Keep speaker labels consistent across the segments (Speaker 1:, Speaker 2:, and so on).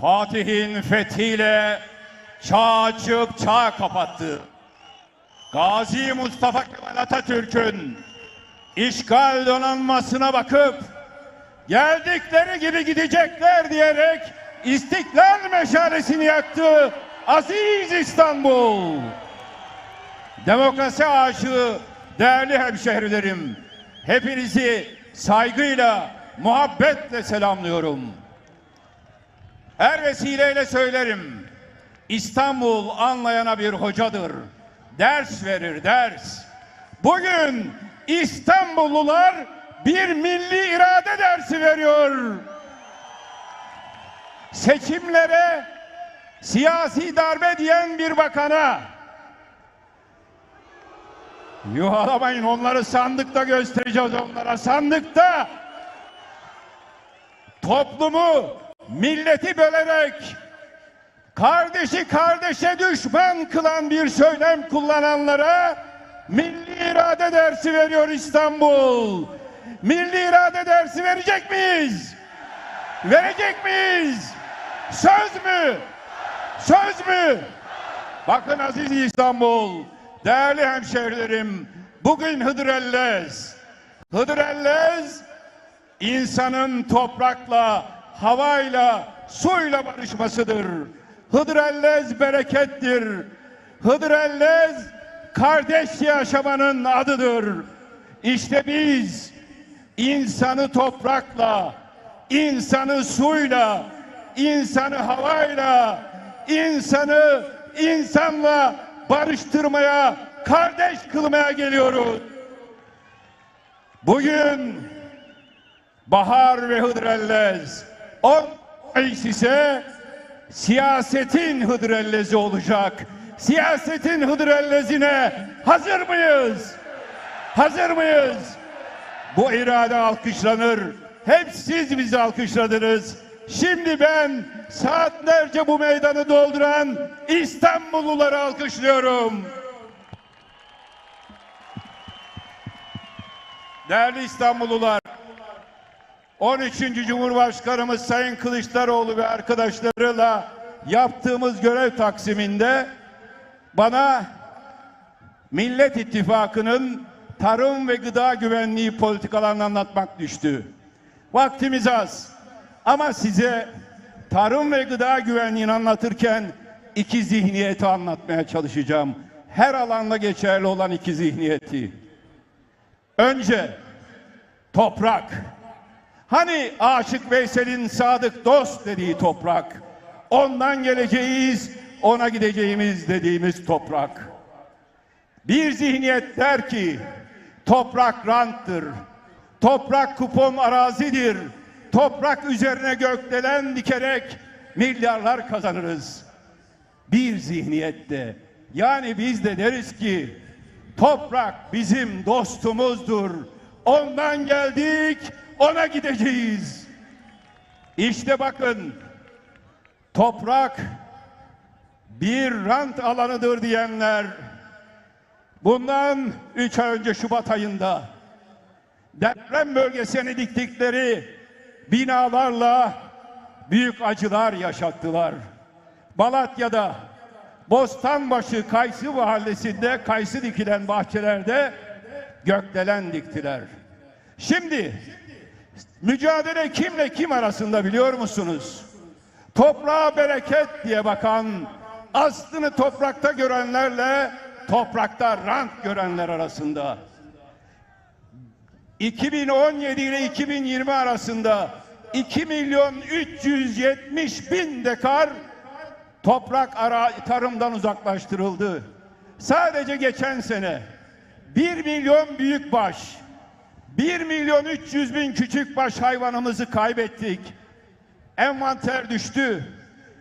Speaker 1: Fatih'in fethiyle çağ açıp çağ kapattı. Gazi Mustafa Kemal Atatürk'ün işgal donanmasına bakıp geldikleri gibi gidecekler diyerek istiklal meşalesini yaktı aziz İstanbul. Demokrasi aşığı değerli hemşehrilerim, hepinizi saygıyla, muhabbetle selamlıyorum. Her vesileyle söylerim. İstanbul anlayana bir hocadır. Ders verir, ders. Bugün İstanbullular bir milli irade dersi veriyor. Seçimlere siyasi darbe diyen bir bakana Yuhalamayın onları sandıkta göstereceğiz onlara sandıkta toplumu milleti bölerek kardeşi kardeşe düşman kılan bir söylem kullananlara milli irade dersi veriyor İstanbul. Milli irade dersi verecek miyiz? Verecek miyiz? Söz mü? Söz mü? Bakın aziz İstanbul, değerli hemşehrilerim, bugün Hıdrellez. Hıdrellez, insanın toprakla, havayla, suyla barışmasıdır. Hıdrellez berekettir. Hıdrellez, kardeş yaşamanın adıdır. İşte biz, insanı toprakla, insanı suyla, insanı havayla, insanı insanla barıştırmaya, kardeş kılmaya geliyoruz. Bugün Bahar ve Hıdrellez 10 Mayıs ise siyasetin Hıdrellezi olacak. Siyasetin Hıdrellezine hazır mıyız? Hazır mıyız? Bu irade alkışlanır. Hep siz bizi alkışladınız. Şimdi ben saatlerce bu meydanı dolduran İstanbulluları alkışlıyorum. Değerli İstanbullular, 13. Cumhurbaşkanımız Sayın Kılıçdaroğlu ve arkadaşlarıyla yaptığımız görev taksiminde bana Millet İttifakı'nın tarım ve gıda güvenliği politikalarını anlatmak düştü. Vaktimiz az ama size tarım ve gıda güvenliğini anlatırken iki zihniyeti anlatmaya çalışacağım. Her alanda geçerli olan iki zihniyeti. Önce toprak. Hani Aşık Veysel'in sadık dost dediği toprak. Ondan geleceğiz, ona gideceğimiz dediğimiz toprak. Bir zihniyet der ki toprak ranttır. Toprak kupon arazidir. Toprak üzerine gökdelen dikerek milyarlar kazanırız. Bir zihniyette yani biz de deriz ki toprak bizim dostumuzdur. Ondan geldik, ona gideceğiz. İşte bakın toprak bir rant alanıdır diyenler bundan üç ay önce Şubat ayında deprem bölgesine diktikleri binalarla büyük acılar yaşattılar. Malatya'da Bostanbaşı Kaysı mahallesinde kayısı dikilen bahçelerde gökdelen diktiler. Şimdi mücadele kimle kim arasında biliyor musunuz? Toprağa bereket diye bakan, aslını toprakta görenlerle toprakta rant görenler arasında. 2017 ile 2020 arasında 2 milyon 370 bin dekar toprak ara tarımdan uzaklaştırıldı. Sadece geçen sene 1 milyon büyükbaş, 1 milyon 300 bin küçükbaş hayvanımızı kaybettik. Envanter düştü.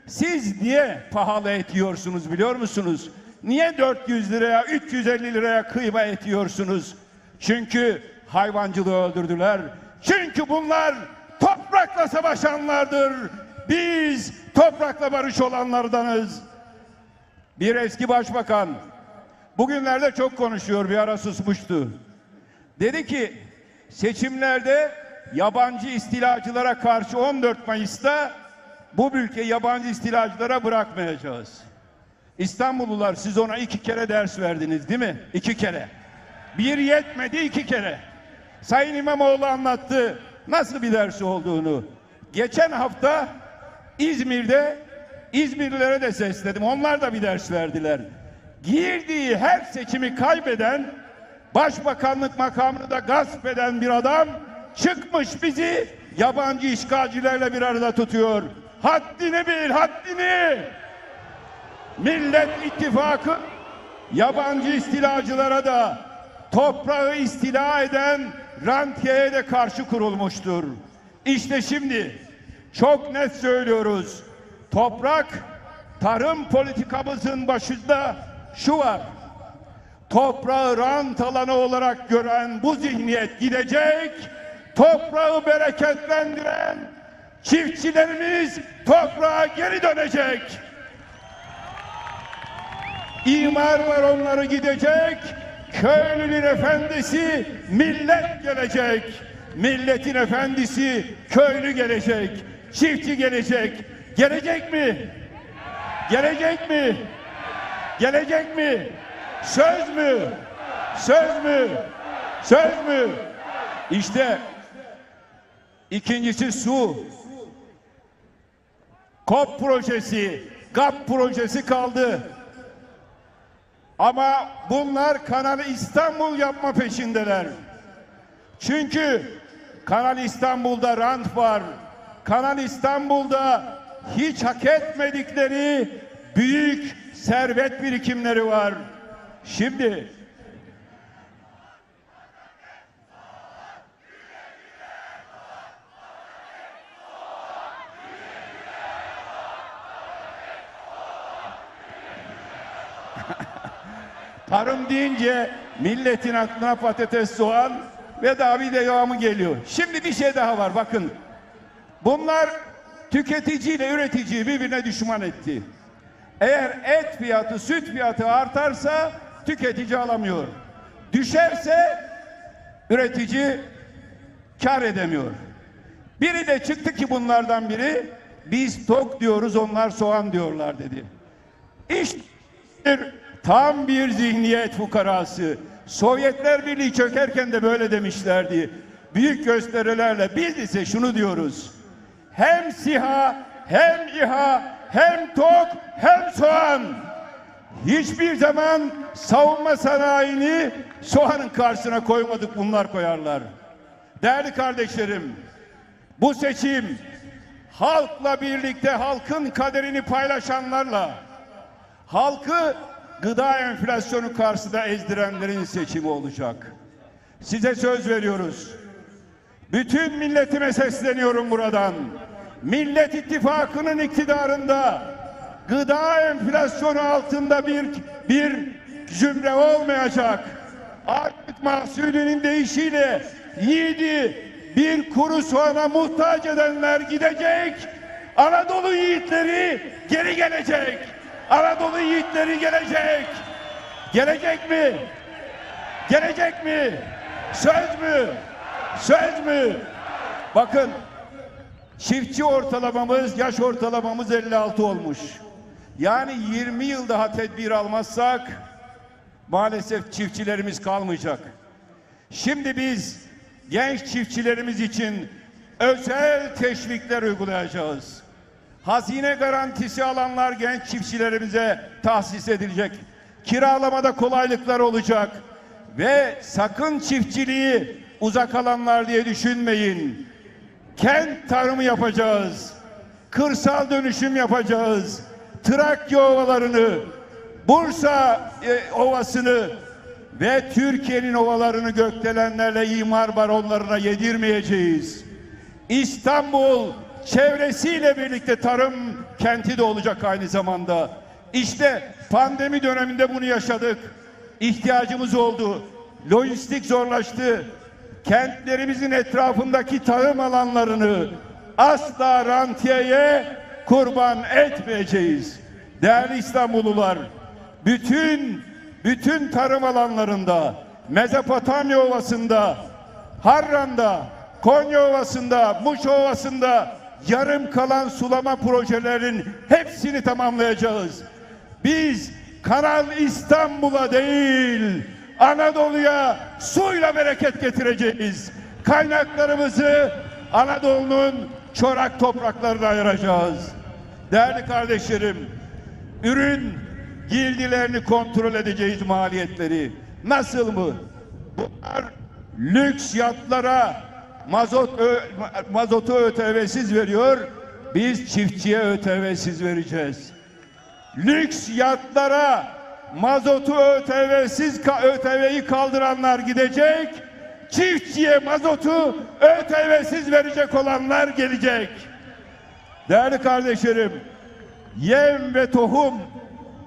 Speaker 1: Siz niye pahalı et yiyorsunuz biliyor musunuz? Niye 400 liraya, 350 liraya kıyma et yiyorsunuz? Çünkü hayvancılığı öldürdüler. Çünkü bunlar toprakla savaşanlardır. Biz toprakla barış olanlardanız. Bir eski başbakan bugünlerde çok konuşuyor bir ara susmuştu. Dedi ki seçimlerde yabancı istilacılara karşı 14 Mayıs'ta bu ülke yabancı istilacılara bırakmayacağız. İstanbullular siz ona iki kere ders verdiniz değil mi? İki kere. Bir yetmedi iki kere. Sayın İmamoğlu anlattı nasıl bir ders olduğunu. Geçen hafta İzmir'de İzmirlilere de sesledim. Onlar da bir ders verdiler. Girdiği her seçimi kaybeden, başbakanlık makamını da gasp eden bir adam çıkmış bizi yabancı işgalcilerle bir arada tutuyor. Haddini bil, haddini. Millet İttifakı yabancı istilacılara da toprağı istila eden rantiyeye de karşı kurulmuştur. İşte şimdi çok net söylüyoruz. Toprak tarım politikamızın başında şu var. Toprağı rant alanı olarak gören bu zihniyet gidecek. Toprağı bereketlendiren çiftçilerimiz toprağa geri dönecek. İmar var onları gidecek. Köylünün efendisi millet gelecek. Milletin efendisi köylü gelecek. Çiftçi gelecek. Gelecek mi? Gelecek mi? Gelecek mi? Söz mü? Söz mü? Söz mü? İşte ikincisi su. KOP projesi, GAP projesi kaldı. Ama bunlar Kanal İstanbul yapma peşindeler. Çünkü Kanal İstanbul'da rant var. Kanal İstanbul'da hiç hak etmedikleri büyük servet birikimleri var. Şimdi Tarım deyince milletin aklına patates, soğan ve bir devamı geliyor. Şimdi bir şey daha var bakın. Bunlar tüketiciyle üreticiyi birbirine düşman etti. Eğer et fiyatı, süt fiyatı artarsa tüketici alamıyor. Düşerse üretici kar edemiyor. Biri de çıktı ki bunlardan biri biz tok diyoruz onlar soğan diyorlar dedi. İşte tam bir zihniyet fukarası. Sovyetler Birliği çökerken de böyle demişlerdi. Büyük gösterilerle biz ise şunu diyoruz. Hem SİHA hem İHA hem TOK hem soğan. Hiçbir zaman savunma sanayini soğanın karşısına koymadık bunlar koyarlar. Değerli kardeşlerim bu seçim halkla birlikte halkın kaderini paylaşanlarla halkı gıda enflasyonu karşısında ezdirenlerin seçimi olacak. Size söz veriyoruz. Bütün milletime sesleniyorum buradan. Millet İttifakı'nın iktidarında gıda enflasyonu altında bir bir cümle olmayacak. Artık mahsulünün değişiyle yiğidi bir kuru soğana muhtaç edenler gidecek. Anadolu yiğitleri geri gelecek. Anadolu yiğitleri gelecek. Gelecek mi? Gelecek mi? Söz mü? Söz mü? Bakın çiftçi ortalamamız, yaş ortalamamız 56 olmuş. Yani 20 yıl daha tedbir almazsak maalesef çiftçilerimiz kalmayacak. Şimdi biz genç çiftçilerimiz için özel teşvikler uygulayacağız. Hazine garantisi alanlar genç çiftçilerimize tahsis edilecek. Kiralamada kolaylıklar olacak. Ve sakın çiftçiliği uzak alanlar diye düşünmeyin. Kent tarımı yapacağız. Kırsal dönüşüm yapacağız. Trakya ovalarını, Bursa e, ovasını ve Türkiye'nin ovalarını gökdelenlerle imar baronlarına yedirmeyeceğiz. İstanbul çevresiyle birlikte tarım kenti de olacak aynı zamanda. İşte pandemi döneminde bunu yaşadık. İhtiyacımız oldu. Lojistik zorlaştı. Kentlerimizin etrafındaki tarım alanlarını asla rantiyeye kurban etmeyeceğiz. Değerli İstanbullular, bütün bütün tarım alanlarında, Mezopotamya Ovası'nda, Harran'da, Konya Ovası'nda, Muş Ovası'nda yarım kalan sulama projelerinin hepsini tamamlayacağız. Biz Kanal İstanbul'a değil Anadolu'ya suyla bereket getireceğiz. Kaynaklarımızı Anadolu'nun çorak topraklarına ayıracağız. Değerli kardeşlerim, ürün girdilerini kontrol edeceğiz maliyetleri. Nasıl mı? Bunlar lüks yatlara mazot mazotu ÖTV'siz veriyor. Biz çiftçiye ÖTV'siz vereceğiz. Lüks yatlara mazotu ÖTV'siz ÖTV'yi kaldıranlar gidecek. Çiftçiye mazotu ÖTV'siz verecek olanlar gelecek. Değerli kardeşlerim, yem ve tohum,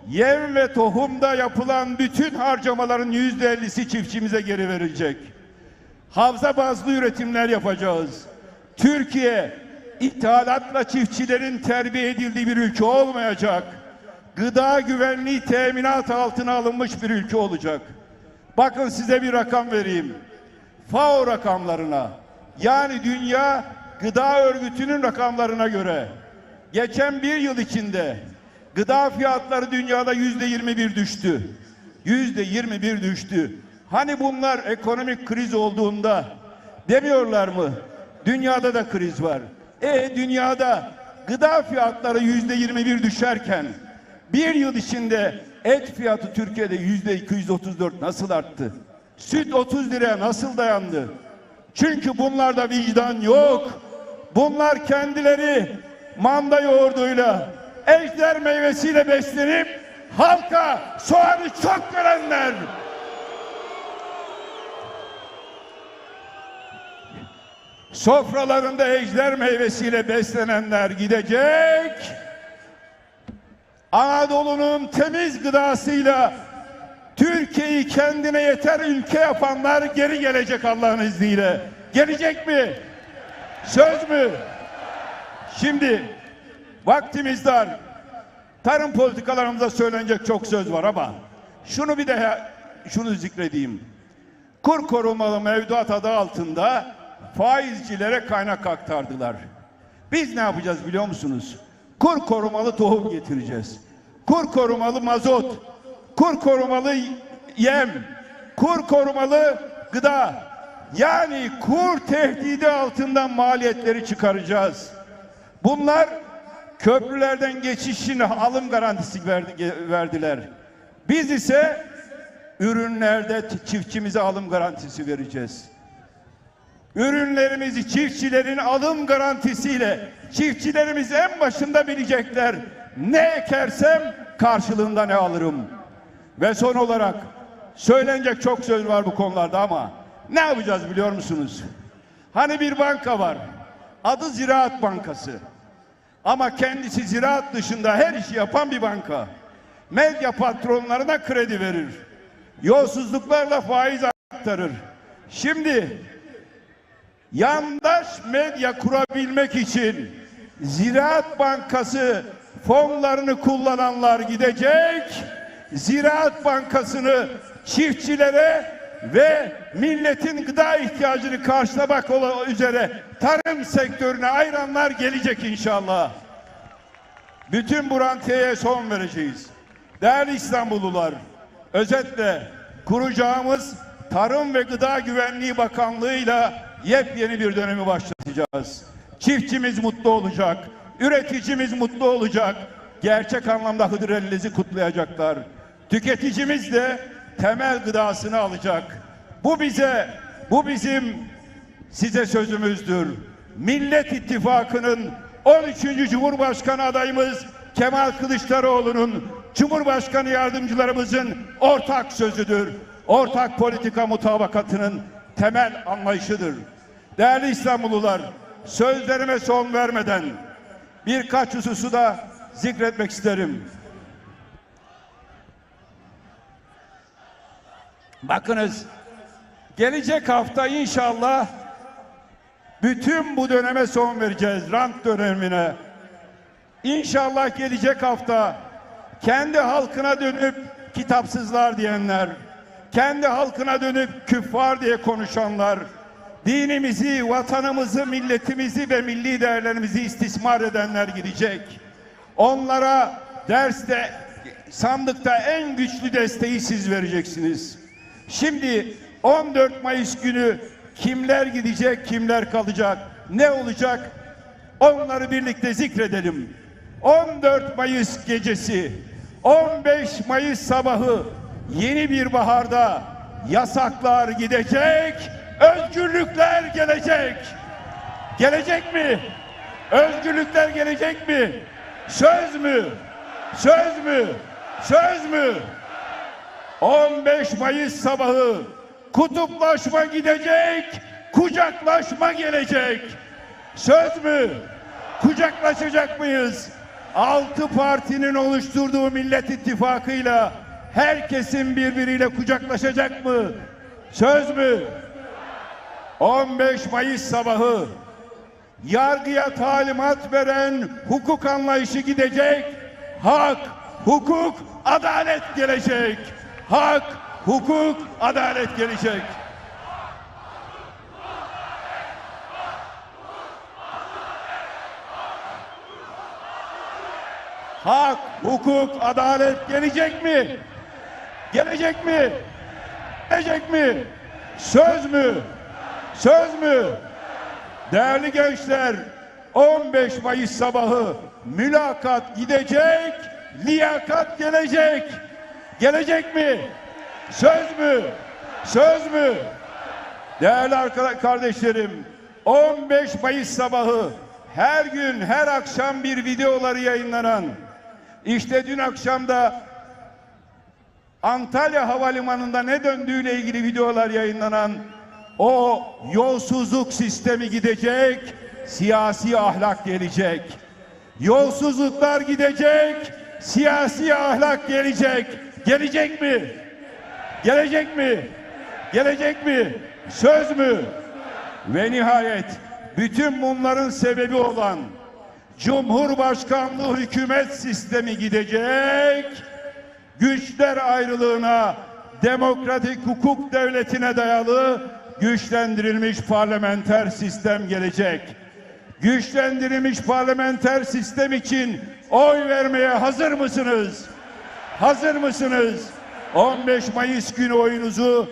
Speaker 1: yem ve tohumda yapılan bütün harcamaların yüzde ellisi çiftçimize geri verilecek. Havza bazlı üretimler yapacağız. Türkiye ithalatla çiftçilerin terbiye edildiği bir ülke olmayacak. Gıda güvenliği teminat altına alınmış bir ülke olacak. Bakın size bir rakam vereyim. FAO rakamlarına yani Dünya Gıda Örgütü'nün rakamlarına göre geçen bir yıl içinde gıda fiyatları dünyada yüzde 21 düştü. Yüzde 21 düştü. Hani bunlar ekonomik kriz olduğunda demiyorlar mı? Dünyada da kriz var. E dünyada gıda fiyatları yüzde 21 düşerken bir yıl içinde et fiyatı Türkiye'de yüzde 234 nasıl arttı? Süt 30 liraya nasıl dayandı? Çünkü bunlarda vicdan yok. Bunlar kendileri manda yoğurduyla, ejder meyvesiyle beslenip halka soğanı çok verenler. Sofralarında ejder meyvesiyle beslenenler gidecek. Anadolu'nun temiz gıdasıyla Türkiye'yi kendine yeter ülke yapanlar geri gelecek Allah'ın izniyle. Gelecek mi? Söz mü? Şimdi vaktimiz dar. Tarım politikalarımızda söylenecek çok söz var ama şunu bir de şunu zikredeyim. Kur korumalı mevduat adı altında faizcilere kaynak aktardılar. Biz ne yapacağız biliyor musunuz? Kur korumalı tohum getireceğiz. Kur korumalı mazot, kur korumalı yem, kur korumalı gıda. Yani kur tehdidi altından maliyetleri çıkaracağız. Bunlar köprülerden geçişin alım garantisi verdi, verdiler. Biz ise ürünlerde çiftçimize alım garantisi vereceğiz. Ürünlerimizi çiftçilerin alım garantisiyle çiftçilerimiz en başında bilecekler. Ne ekersem karşılığında ne alırım. Ve son olarak söylenecek çok söz var bu konularda ama ne yapacağız biliyor musunuz? Hani bir banka var. Adı Ziraat Bankası. Ama kendisi ziraat dışında her işi yapan bir banka. Medya patronlarına kredi verir. Yolsuzluklarla faiz aktarır. Şimdi yandaş medya kurabilmek için Ziraat Bankası fonlarını kullananlar gidecek. Ziraat Bankası'nı çiftçilere ve milletin gıda ihtiyacını karşılamak üzere tarım sektörüne ayıranlar gelecek inşallah. Bütün bu rantiyeye son vereceğiz. Değerli İstanbullular, özetle kuracağımız Tarım ve Gıda Güvenliği Bakanlığı'yla yepyeni bir dönemi başlatacağız. Çiftçimiz mutlu olacak, üreticimiz mutlu olacak, gerçek anlamda Hıdrellez'i kutlayacaklar. Tüketicimiz de temel gıdasını alacak. Bu bize, bu bizim size sözümüzdür. Millet İttifakı'nın 13. Cumhurbaşkanı adayımız Kemal Kılıçdaroğlu'nun Cumhurbaşkanı yardımcılarımızın ortak sözüdür. Ortak politika mutabakatının temel anlayışıdır. Değerli İstanbullular, sözlerime son vermeden birkaç hususu da zikretmek isterim. Bakınız, gelecek hafta inşallah bütün bu döneme son vereceğiz, rant dönemine. İnşallah gelecek hafta kendi halkına dönüp kitapsızlar diyenler, kendi halkına dönüp küffar diye konuşanlar, dinimizi, vatanımızı, milletimizi ve milli değerlerimizi istismar edenler gidecek. Onlara derste, sandıkta en güçlü desteği siz vereceksiniz. Şimdi 14 Mayıs günü kimler gidecek, kimler kalacak, ne olacak? Onları birlikte zikredelim. 14 Mayıs gecesi, 15 Mayıs sabahı yeni bir baharda yasaklar gidecek, özgürlükler gelecek. Gelecek mi? Özgürlükler gelecek mi? Söz mü? Söz mü? Söz mü? 15 Mayıs sabahı kutuplaşma gidecek, kucaklaşma gelecek. Söz mü? Kucaklaşacak mıyız? Altı partinin oluşturduğu Millet İttifakı'yla herkesin birbiriyle kucaklaşacak mı? Söz mü? 15 Mayıs sabahı yargıya talimat veren hukuk anlayışı gidecek. Hak, hukuk, adalet gelecek. Hak, hukuk, adalet gelecek. Hak, hukuk, adalet gelecek mi? Gelecek mi? Gelecek mi? Söz mü? Söz mü? Değerli gençler, 15 Mayıs sabahı mülakat gidecek, liyakat gelecek. Gelecek mi? Söz mü? Söz mü? Değerli kardeşlerim, 15 Mayıs sabahı her gün her akşam bir videoları yayınlanan, işte dün akşam da Antalya Havalimanı'nda ne döndüğüyle ilgili videolar yayınlanan o yolsuzluk sistemi gidecek, siyasi ahlak gelecek. Yolsuzluklar gidecek, siyasi ahlak gelecek. Gelecek mi? Gelecek mi? Gelecek mi? Söz mü? Ve nihayet bütün bunların sebebi olan Cumhurbaşkanlığı hükümet sistemi gidecek güçler ayrılığına, demokratik hukuk devletine dayalı güçlendirilmiş parlamenter sistem gelecek. Güçlendirilmiş parlamenter sistem için oy vermeye hazır mısınız? Hazır mısınız? 15 Mayıs günü oyunuzu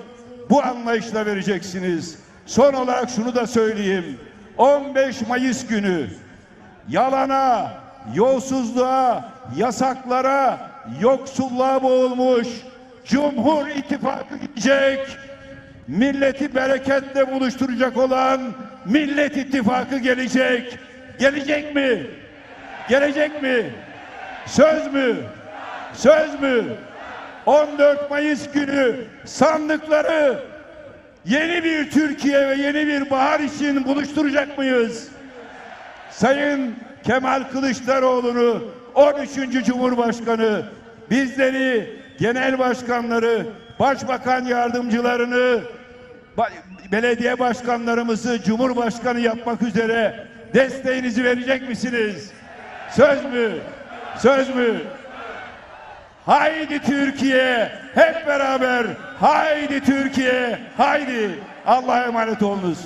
Speaker 1: bu anlayışla vereceksiniz. Son olarak şunu da söyleyeyim. 15 Mayıs günü yalana, yolsuzluğa, yasaklara, yoksulluğa boğulmuş Cumhur İttifakı gidecek. Milleti bereketle buluşturacak olan Millet İttifakı gelecek. Gelecek mi? Gelecek mi? Söz mü? Söz mü? 14 Mayıs günü sandıkları yeni bir Türkiye ve yeni bir bahar için buluşturacak mıyız? Sayın Kemal Kılıçdaroğlu'nu 13. Cumhurbaşkanı bizleri genel başkanları, başbakan yardımcılarını, belediye başkanlarımızı cumhurbaşkanı yapmak üzere desteğinizi verecek misiniz? Söz mü? Söz mü? Haydi Türkiye hep beraber haydi Türkiye haydi Allah'a emanet olunuz.